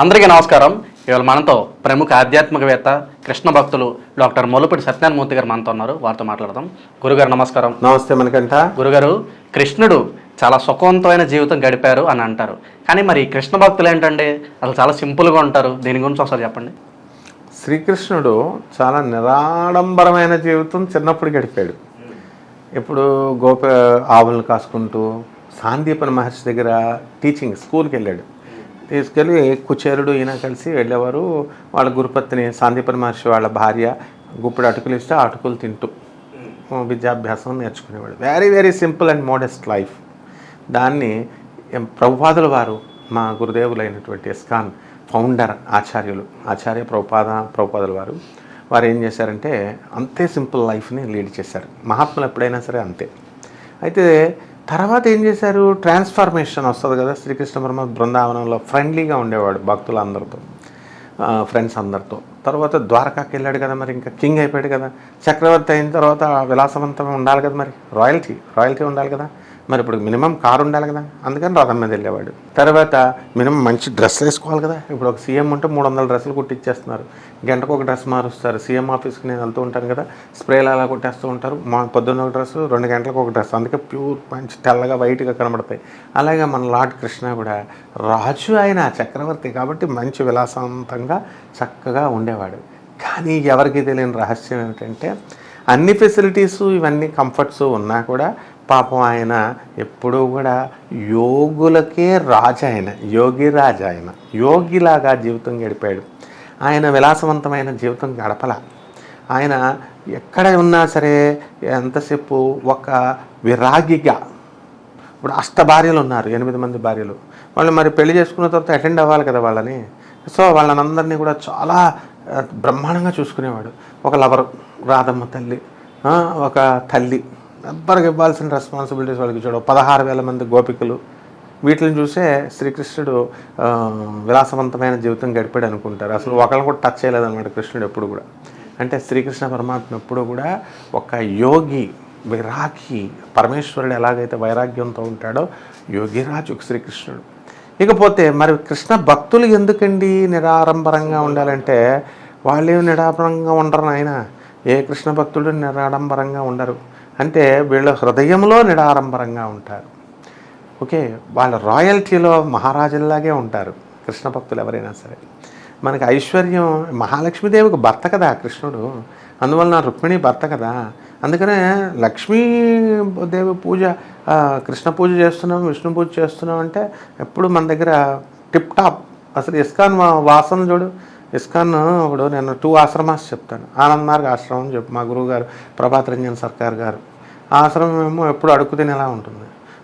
అందరికీ నమస్కారం. ఇవాళ మనతో ప్రముఖ ఆధ్యాత్మికవేత్త కృష్ణ భక్తులు డాక్టర్ మొలుపిడి సత్యనారాయణమూర్తి గారు మనతో ఉన్నారు. వారితో మాట్లాడదాం. గురుగారు నమస్కారం. నమస్తే మనకంట గురుగారు కృష్ణుడు చాలా సుఖవంతమైన జీవితం గడిపారు అని అంటారు. కానీ మరి కృష్ణ భక్తులు ఏంటంటే అసలు చాలా సింపుల్గా ఉంటారు. దీని గురించి ఒకసారి చెప్పండి. శ్రీకృష్ణుడు చాలా నిరాడంబరమైన జీవితం చిన్నప్పుడు గడిపాడు. ఇప్పుడు గోప ఆవులను కాసుకుంటూ సాందీపన మహర్షి దగ్గర టీచింగ్ స్కూల్కి వెళ్ళాడు. తీసుకెళ్ళి కుచేరుడు ఈయన కలిసి వెళ్ళేవారు. వాళ్ళ గురుపత్ని సాందీపన మహర్షి వాళ్ళ భార్య గుప్పుడు అటుకులు ఇస్తే అటుకులు తింటూ విద్యాభ్యాసం నేర్చుకునేవాడు. Very very simple and modest life దాన్ని ప్రభుపాదుల వారు మా గురుదేవులైనటువంటి ఇస్కాన్ ఫౌండర్ ఆచార్యులు ఆచార్య ప్రభుపాద ప్రభుపాదుల వారు వారు ఏం చేశారంటే అంతే సింపుల్ లైఫ్ని లీడ్ చేశారు. మహాత్ములు ఎప్పుడైనా సరే అంతే. అయితే తర్వాత ఏం చేశారు? ట్రాన్స్ఫర్మేషన్ వస్తుంది కదా శ్రీకృష్ణ పరమ బృందావనంలో. ఫ్రెండ్లీగా ఉండేవాడు భక్తులందరితో ఫ్రెండ్స్ అందరితో. తర్వాత ద్వారకాకి వెళ్ళాడు కదా మరి ఇంకా కింగ్ అయిపోయాడు కదా. చక్రవర్తి అయిన తర్వాత విలాసవంతం ఉండాలి కదా మరి. రాయల్టీ రాయల్టీ ఉండాలి కదా. మరి ఇప్పుడు మినిమం కారు ఉండాలి కదా. అందుకని రథం మీద వెళ్ళేవాడు. తర్వాత మినిమం మంచి డ్రెస్ వేసుకోవాలి కదా. ఇప్పుడు ఒక సీఎం ఉంటే మూడు వందల డ్రెస్సులు కుట్టిచ్చేస్తున్నారు. గంటకు ఒక డ్రెస్ మారుస్తారు. సీఎం ఆఫీస్కి నేను వెళ్తూ ఉంటాను కదా. స్ప్రేలు అలా కొట్టేస్తూ ఉంటారు. మా పొద్దున్న ఒక డ్రెస్ రెండు గంటలకు ఒక డ్రెస్ అందుకే ప్యూర్ మంచి తెల్లగా వైట్గా కనబడతాయి. అలాగే మన లార్డ్ కృష్ణ కూడా రాజు ఆయన చక్రవర్తి కాబట్టి మంచి విలాసవంతంగా చక్కగా ఉండేవాడు. కానీ ఎవరికి తెలియని రహస్యం ఏమిటంటే అన్ని ఫెసిలిటీసు ఇవన్నీ కంఫర్ట్స్ ఉన్నా కూడా పాపం ఆయన ఎప్పుడూ కూడా యోగులకే రాజు ఆయన యోగి రాజు ఆయన యోగిలాగా జీవితం గడిపాడు. ఆయన విలాసవంతమైన జీవితం గడపల. ఆయన ఎక్కడ ఉన్నా సరే ఎంతసేపు ఒక విరాగిగా ఇప్పుడు అష్ట భార్యలు ఉన్నారు ఎనిమిది మంది భార్యలు. వాళ్ళు మరి పెళ్ళి చేసుకున్న తర్వాత అటెండ్ అవ్వాలి కదా వాళ్ళని. సో వాళ్ళనందరినీ కూడా చాలా బ్రహ్మాండంగా చూసుకునేవాడు. ఒక లవరు రాధమ్మ తల్లి ఒక తల్లి. ఎవ్వరికి ఇవ్వాల్సిన రెస్పాన్సిబిలిటీస్ వాళ్ళకి ఇచ్చాడు పదహారు వేల మంది గోపికలు. వీటిని చూసే శ్రీకృష్ణుడు విలాసవంతమైన జీవితం గడిపాడు అనుకుంటారు. అసలు ఒకళ్ళని కూడా టచ్ చేయలేదన్నమాట కృష్ణుడు ఎప్పుడు కూడా. అంటే శ్రీకృష్ణ పరమాత్మ ఎప్పుడు కూడా ఒక యోగి విరాగి పరమేశ్వరుడు ఎలాగైతే వైరాగ్యంతో ఉంటాడో యోగిరాజు శ్రీకృష్ణుడు. ఇకపోతే మరి కృష్ణ భక్తులు ఎందుకండి నిరాడంబరంగా ఉండాలంటే వాళ్ళేం నిరాడంబరంగా ఉండరు ఆయన ఏ కృష్ణ భక్తుడు నిరాడంబరంగా ఉండరు. అంటే వీళ్ళ హృదయంలో నిడారంభరంగా ఉంటారు. ఓకే వాళ్ళ రాయల్టీలో మహారాజుల్లాగే ఉంటారు. కృష్ణ భక్తులు ఎవరైనా సరే. మనకి ఐశ్వర్యం మహాలక్ష్మీదేవికి భర్త కదా కృష్ణుడు. అందువలన రుక్మిణి భర్త కదా. అందుకనే లక్ష్మీదేవి పూజ కృష్ణ పూజ చేస్తున్నాం విష్ణు పూజ చేస్తున్నాం అంటే ఎప్పుడు మన దగ్గర టిప్ టాప్. అసలు ఇస్కాన్ వాసన చూడు. ఇస్కాన్ ఇప్పుడు నేను టూ ఆశ్రమాస్ చెప్తాను. ఆనంద్ మార్గ్ ఆశ్రమం చెప్పు మా గురువు గారు ప్రభాత్ రంజన్ సర్కార్ గారు. ఆశ్రమం ఏమో ఎప్పుడు అడుగు తినేలా ఉంటుంది.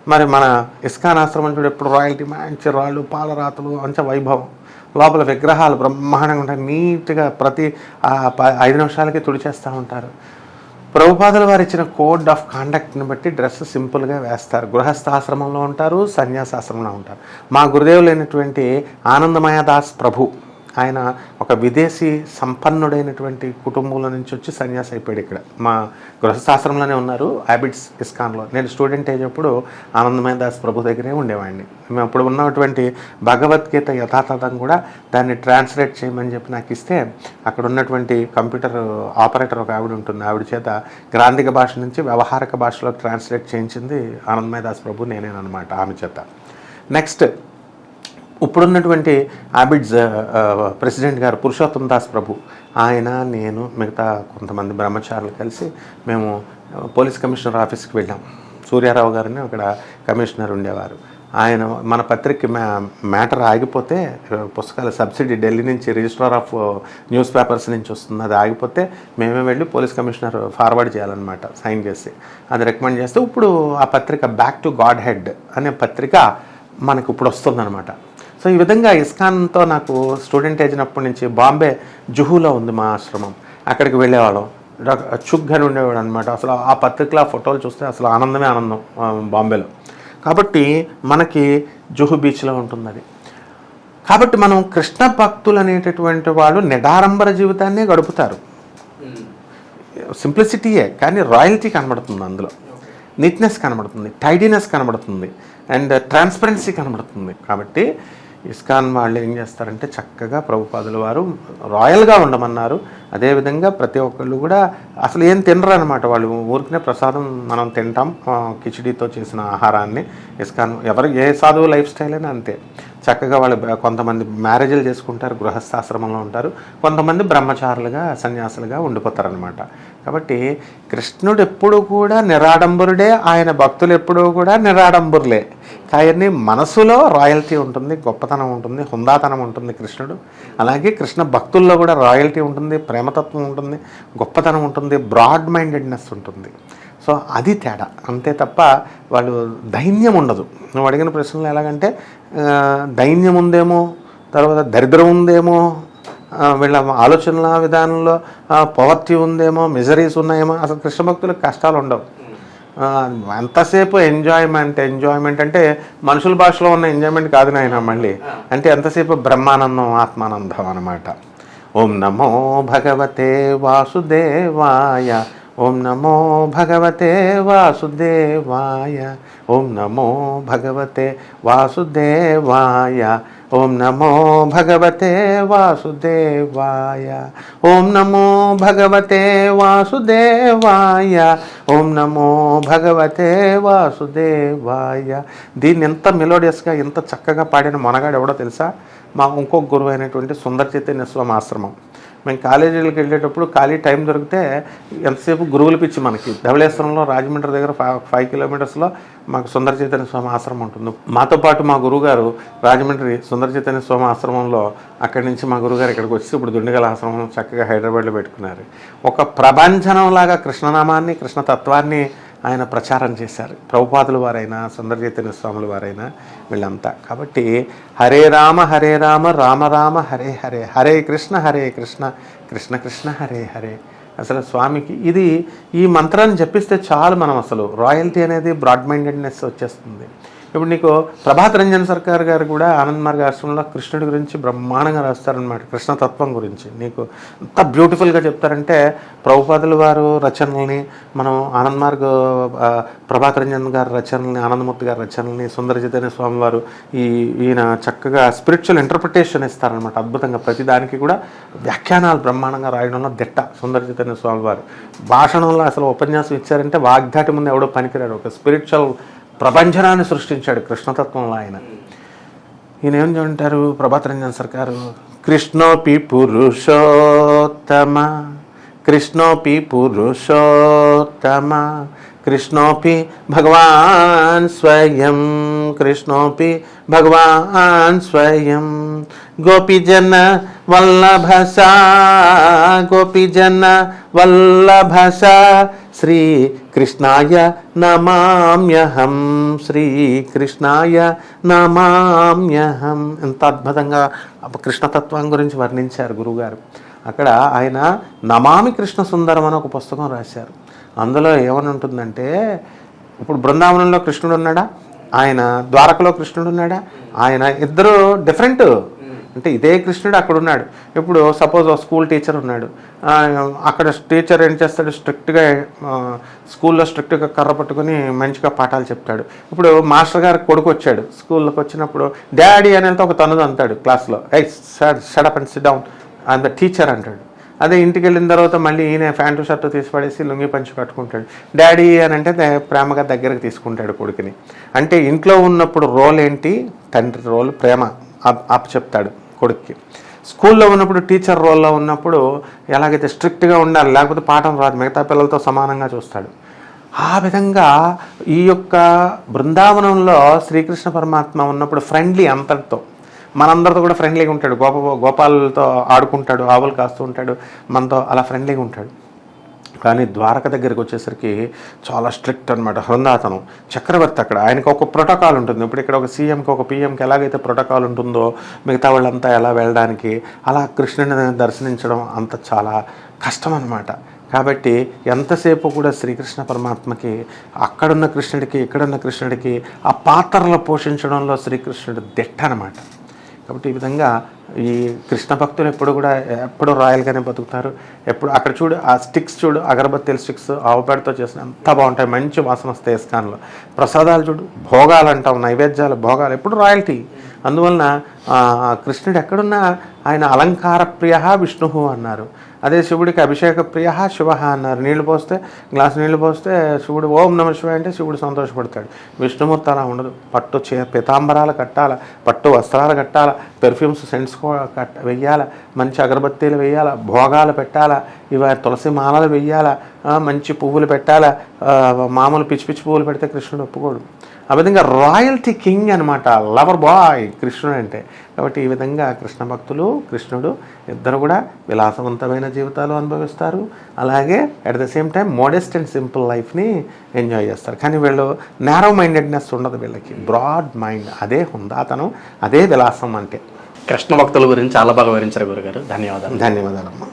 మరి మన ఇస్కాన్ ఆశ్రమం చూడు ఎప్పుడు రాయల్టీ మంచి రాళ్ళు పాలరాతలు మంచి వైభవం. లోపల విగ్రహాలు బ్రహ్మాండంగా ఉంటాయి. నీట్గా ప్రతి ప- ఐదు నిమిషాలకి తుడిచేస్తూ ఉంటారు. ప్రభుపాదుల వారు ఇచ్చిన కోడ్ ఆఫ్ కాండక్ట్ని బట్టి డ్రెస్ సింపుల్గా వేస్తారు. గృహస్థాశ్రమంలో ఉంటారు సన్యాసాశ్రమంలో ఉంటారు. మా గురుదేవులైనటువంటి ఆనందమయ దాస్ ప్రభు ఆయన ఒక విదేశీ సంపన్నుడైనటువంటి కుటుంబంలో నుంచి వచ్చి సన్యాసి అయిపోయాడు ఇక్కడ. మా గృహశాస్త్రంలోనే ఉన్నారు హ్యాబిట్స్ ఇస్కాన్లో నేను స్టూడెంట్ అయ్యేటప్పుడు ఆనందమయ దాస్ ప్రభు దగ్గరే ఉండేవాడిని. మేము అప్పుడు ఉన్నటువంటి భగవద్గీత యథాతథం కూడా దాన్ని ట్రాన్స్లేట్ చేయమని చెప్పి నాకు ఇస్తే అక్కడ ఉన్నటువంటి కంప్యూటర్ ఆపరేటర్ ఒక ఆవిడ ఉంటుంది. ఆవిడ చేత గ్రాంధిక భాష నుంచి వ్యవహారక భాషలో ట్రాన్స్లేట్ చేయించింది ఆనందమయ దాస్ ప్రభు నేనేనమాట ఆమె చేత. నెక్స్ట్ ఇప్పుడున్నటువంటి ఆబిడ్స్ ప్రెసిడెంట్ గారు పురుషోత్తమ దాస్ ప్రభు ఆయన నేను మిగతా కొంతమంది బ్రహ్మచారులు కలిసి మేము పోలీస్ కమిషనర్ ఆఫీస్కి వెళ్ళాం. సూర్యారావు గారిని అక్కడ కమిషనర్ ఉండేవారు. ఆయన మన పత్రిక మ్యా మ్యాటర్ ఆగిపోతే పుస్తకాల సబ్సిడీ ఢిల్లీ నుంచి రిజిస్ట్రార్ ఆఫ్ న్యూస్ పేపర్స్ నుంచి వస్తుంది. అది ఆగిపోతే మేమే వెళ్ళి పోలీస్ కమిషనర్ ఫార్వర్డ్ చేయాలన్నమాట సైన్ చేసి. అది రికమెండ్ చేస్తే ఇప్పుడు ఆ పత్రిక బ్యాక్ టు గాడ్ హెడ్ అనే పత్రిక మనకు ఇప్పుడు వస్తుందన్నమాట. సో ఈ విధంగా ఇస్కాన్తో నాకు స్టూడెంట్ ఏజినప్పటి నుంచి బాంబే జుహూలో ఉంది మా ఆశ్రమం. అక్కడికి వెళ్ళేవాళ్ళం. చుగ్ అని ఉండేవాడు అనమాట అసలు ఆ పత్రికలో ఫోటోలు చూస్తే అసలు ఆనందమే ఆనందం బాంబేలో. కాబట్టి మనకి జుహు బీచ్లో ఉంటుంది అది కాబట్టి మనం కృష్ణ భక్తులు అనేటటువంటి వాళ్ళు నిడారంబర జీవితాన్నే గడుపుతారు. సింప్లిసిటీయే కానీ రాయల్టీ కనబడుతుంది అందులో. నీట్నెస్ కనబడుతుంది. టైడీనెస్ కనబడుతుంది. అండ్ ట్రాన్స్పరెన్సీ కనబడుతుంది. కాబట్టి ఇస్కాన్ వాళ్ళు ఏం చేస్తారంటే చక్కగా ప్రభుపాదుల వారు రాయల్గా ఉండమన్నారు. అదేవిధంగా ప్రతి ఒక్కళ్ళు కూడా అసలు ఏం తినరు అనమాట వాళ్ళు. ఊరికనే ప్రసాదం మనం తింటాం కిచిడీతో చేసిన ఆహారాన్ని. ఇస్కాన్ ఎవరు ఏ సాధువు లైఫ్ స్టైల్ అయినా అంతే. చక్కగా వాళ్ళు కొంతమంది మ్యారేజ్లు చేసుకుంటారు గృహస్థాశ్రమంలో ఉంటారు. కొంతమంది బ్రహ్మచారులుగా సన్యాసులుగా ఉండిపోతారనమాట కాబట్టి కృష్ణుడు ఎప్పుడు కూడా నిరాడంబరుడే ఆయన భక్తులు ఎప్పుడూ కూడా నిరాడంబరులే. కానీ మనసులో రాయల్టీ ఉంటుంది గొప్పతనం ఉంటుంది హుందాతనం ఉంటుంది కృష్ణుడు. అలాగే కృష్ణ భక్తుల్లో కూడా రాయల్టీ ఉంటుంది ప్రేమతత్వం ఉంటుంది గొప్పతనం ఉంటుంది బ్రాడ్ మైండెడ్నెస్ ఉంటుంది. సో అది తేడా. అంతే తప్ప వాళ్ళు దైన్యం ఉండదు. నువ్వు అడిగిన ప్రశ్నలు ఎలాగంటే దైన్యం ఉందేమో తర్వాత దరిద్రం ఉందేమో వీళ్ళ ఆలోచనల విధానంలో పవర్టీ ఉందేమో మిజరీస్ ఉన్నాయేమో అసలు కృష్ణ భక్తులకు కష్టాలు ఉండవు. ఎంతసేపు ఎంజాయ్మెంట్ ఎంజాయ్మెంట్ అంటే మనుషుల భాషలో ఉన్న ఎంజాయ్మెంట్ కాదు నాయన మళ్ళీ. అంటే ఎంతసేపు బ్రహ్మానందం ఆత్మానందం అనమాట ఓం నమో భగవతే వాసుదేవాయ ఓం నమో భగవతే వాసుదేవాయ ఓం నమో భగవతే వాసుదేవాయ ఓం నమో భగవతే వాసుదేవాయ. ఓం నమో భగవతే వాసుదేవాయ. ఓం నమో భగవతే వాసుదేవాయ. దీన్ని ఎంత మెలోడియస్గా ఎంత చక్కగా పాడిన మొనగాడు ఎవడో తెలుసా? మా ఇంకొక గురువు అయినటువంటి సుందర చైతన్య స్వామి ఆశ్రమం మేము కాలేజీలకు వెళ్ళేటప్పుడు ఖాళీ టైం దొరికితే ఎంతసేపు గురువులు పిచ్చి మనకి. ధవళేశ్వరంలో రాజమండ్రి దగ్గర ఫైవ్ కిలోమీటర్స్లో మాకు సుందర చైతన్య స్వామి ఆశ్రమం ఉంటుంది. మాతో పాటు మా గురువుగారు రాజమండ్రి సుందర చైతన్య స్వామి ఆశ్రమంలో అక్కడి నుంచి మా గురుగారు ఇక్కడికి వచ్చి ఇప్పుడు దుండిగల ఆశ్రమం చక్కగా హైదరాబాద్లో పెట్టుకున్నారు. ఒక ప్రభంజనంలాగా కృష్ణనామాన్ని కృష్ణతత్వాన్ని ఆయన ప్రచారం చేశారు. ప్రభుపాదుల వారైనా సుందర చైతన్య స్వాముల వారైనా వీళ్ళంతా. కాబట్టి హరే రామ హరే రామ రామ రామ హరే హరే హరే కృష్ణ హరే కృష్ణ కృష్ణ కృష్ణ హరే హరే. అసలు స్వామికి ఇది ఈ మంత్రాన్ని జపిస్తే చాలు మనం అసలు. రాయల్టీ అనేది బ్రాడ్ మైండెడ్నెస్ వచ్చేస్తుంది. ఇప్పుడు నీకు ప్రభాత్ రంజన్ సర్కార్ గారు కూడా ఆనంద్ మార్గ ఆశ్రమంలో కృష్ణుడి గురించి బ్రహ్మాండంగా రాస్తారనమాట కృష్ణతత్వం గురించి. నీకు ఎంత బ్యూటిఫుల్గా చెప్తారంటే ప్రభుపాదుల వారు రచనల్ని మనం ఆనంద్ మార్గ ప్రభాత్ రంజన్ గారి రచనల్ని ఆనందమూర్తి గారి రచనల్ని సుందర చైతన్య స్వామి వారు ఈ ఈయన చక్కగా స్పిరిచువల్ ఇంటర్ప్రిటేషన్ ఇస్తారనమాట అద్భుతంగా. ప్రతిదానికి కూడా వ్యాఖ్యానాలు బ్రహ్మాండంగా రాయడంలో దిట్ట సుందర చైతన్య స్వామి వారు. భాషణంలో అసలు ఉపన్యాసం ఇచ్చారంటే వాగ్దాటి ముందు ఎవడో పనికిరాడు. ఒక స్పిరిచువల్ ప్రపంచనాన్ని సృష్టించాడు కృష్ణతత్వంలో ఆయన. ఈయన ఏం అంటారు ప్రభాత్ రంజన్ సర్కారు కృష్ణోపి పురుషోత్తమ కృష్ణోపి పురుషోత్తమ కృష్ణోపి భగవాన్ స్వయం కృష్ణోపి భగవాన్ స్వయం గోపిజన వల్లభస గోపిజన వల్లభస శ్రీ కృష్ణాయ నమామ్యహం. శ్రీ కృష్ణాయ నమామ్యహం. ఎంత అద్భుతంగా కృష్ణతత్వం గురించి వర్ణించారు గురువుగారు అక్కడ ఆయన నమామి కృష్ణ సుందరం అని ఒక పుస్తకం రాశారు. అందులో ఏమని ఉంటుందంటే ఇప్పుడు బృందావనంలో కృష్ణుడు ఉన్నాడా? ఆయన ద్వారకలో కృష్ణుడు ఉన్నాడా? ఆయన ఇద్దరు డిఫరెంట్ అంటే ఇదే కృష్ణుడు అక్కడ ఉన్నాడు. ఇప్పుడు సపోజ్ ఒక స్కూల్ టీచర్ ఉన్నాడు. అక్కడ టీచర్ ఏం చేస్తాడు? స్ట్రిక్ట్గా స్కూల్లో స్ట్రిక్ట్గా కర్ర పట్టుకొని మంచిగా పాఠాలు చెప్తాడు. ఇప్పుడు మాస్టర్ గారు కొడుకు వచ్చాడు. స్కూల్లోకి వచ్చినప్పుడు డాడీ అని వెళ్తే ఒక తనుదు అంటాడు క్లాస్లో. I shut up and sit down and the teacher అంటాడు. అదే ఇంటికి వెళ్ళిన తర్వాత మళ్ళీ ఈయన ప్యాంటు షర్టు తీసి పడేసి లుంగి పంచి కట్టుకుంటాడు. డాడీ అని అంటే ప్రేమగా దగ్గరకు తీసుకుంటాడు కొడుకుని. అంటే ఇంట్లో ఉన్నప్పుడు రోల్ ఏంటి? తండ్రి రోల్ ప్రేమ. అప్ చెప్తాడు. కొడుక్కి. స్కూల్లో ఉన్నప్పుడు టీచర్ రోల్లో ఉన్నప్పుడు ఎలాగైతే స్ట్రిక్ట్గా ఉండాలి లేకపోతే పాఠం రాదు మిగతా పిల్లలతో సమానంగా చూస్తాడు. ఆ విధంగా ఈ యొక్క బృందావనంలో శ్రీకృష్ణ పరమాత్మ ఉన్నప్పుడు ఫ్రెండ్లీ అంతటితో మనందరితో కూడా ఫ్రెండ్లీగా ఉంటాడు. గోప గోపాలతో ఆడుకుంటాడు ఆవులు కాస్తూ ఉంటాడు మనతో అలా ఫ్రెండ్లీగా ఉంటాడు. కానీ ద్వారక దగ్గరికి వచ్చేసరికి చాలా స్ట్రిక్ట్ అనమాట హృందాతనం చక్రవర్తి అక్కడ. ఆయనకు ఒక ప్రోటోకాల్ ఉంటుంది. ఇప్పుడు ఇక్కడ ఒక సీఎంకి ఒక పీఎంకి ఎలాగైతే ప్రోటోకాల్ ఉంటుందో మిగతా వాళ్ళంతా ఎలా వెళ్ళడానికి అలా కృష్ణుని దర్శించడం అంత చాలా కష్టం అనమాట కాబట్టి ఎంతసేపు కూడా శ్రీకృష్ణ పరమాత్మకి అక్కడున్న కృష్ణుడికి ఇక్కడున్న కృష్ణుడికి ఆ పాత్రలు పోషించడంలో శ్రీకృష్ణుడు దిట్ట అనమాట కాబట్టి ఈ విధంగా ఈ కృష్ణ భక్తులు ఎప్పుడు కూడా ఎప్పుడు రాయల్గానే బతుకుతారు. ఎప్పుడు అక్కడ చూడు ఆ స్టిక్స్ చూడు అగరబత్తిల స్టిక్స్ ఆవుపేడతో చేసిన అంత బాగుంటాయి. మంచి వాసన వస్తాయి ఇస్కాన్లో. ప్రసాదాలు చూడు భోగాలు అంటాం నైవేద్యాలు భోగాలు ఎప్పుడు రాయల్టీ. అందువలన కృష్ణుడు ఎక్కడున్నా ఆయన అలంకార ప్రియ విష్ణు అన్నారు. అదే శివుడికి అభిషేక ప్రియ శివ అన్నారు. నీళ్ళు పోస్తే గ్లాస్ నీళ్ళు పోస్తే శివుడు ఓం నమ శివ అంటే శివుడు సంతోషపడతాడు. విష్ణుమూర్తి అలా ఉండదు. పట్టు చే పితాంబరాలు కట్టాల పట్టు వస్త్రాలు కట్టాల పెర్ఫ్యూమ్స్ సెంట్స్ కట్ట వెయ్యాల మంచి అగరబత్తీలు వెయ్యాల భోగాలు పెట్టాలా ఇవ తులసి మాలలు వెయ్యాలా మంచి పువ్వులు పెట్టాలా మామూలు పిచ్చి పిచ్చి పువ్వులు పెడితే కృష్ణుడు ఒప్పుకోడు. ఆ విధంగా రాయల్టీ కింగ్ అనమాట లవర్ బాయ్ కృష్ణుడు అంటే. కాబట్టి ఈ విధంగా కృష్ణ భక్తులు కృష్ణుడు ఇద్దరు కూడా విలాసవంతమైన జీవితాలు అనుభవిస్తారు. అలాగే at the same time modest and simple లైఫ్ని ఎంజాయ్ చేస్తారు. కానీ వీళ్ళు నేరో మైండెడ్నెస్ ఉండదు వీళ్ళకి. బ్రాడ్ మైండ్ అదే హుందాతనం అదే విలాసం అంటే. కృష్ణ భక్తుల గురించి చాలా బాగా వివరించారు గురుగారు. ధన్యవాదాలు. ధన్యవాదాలమ్మా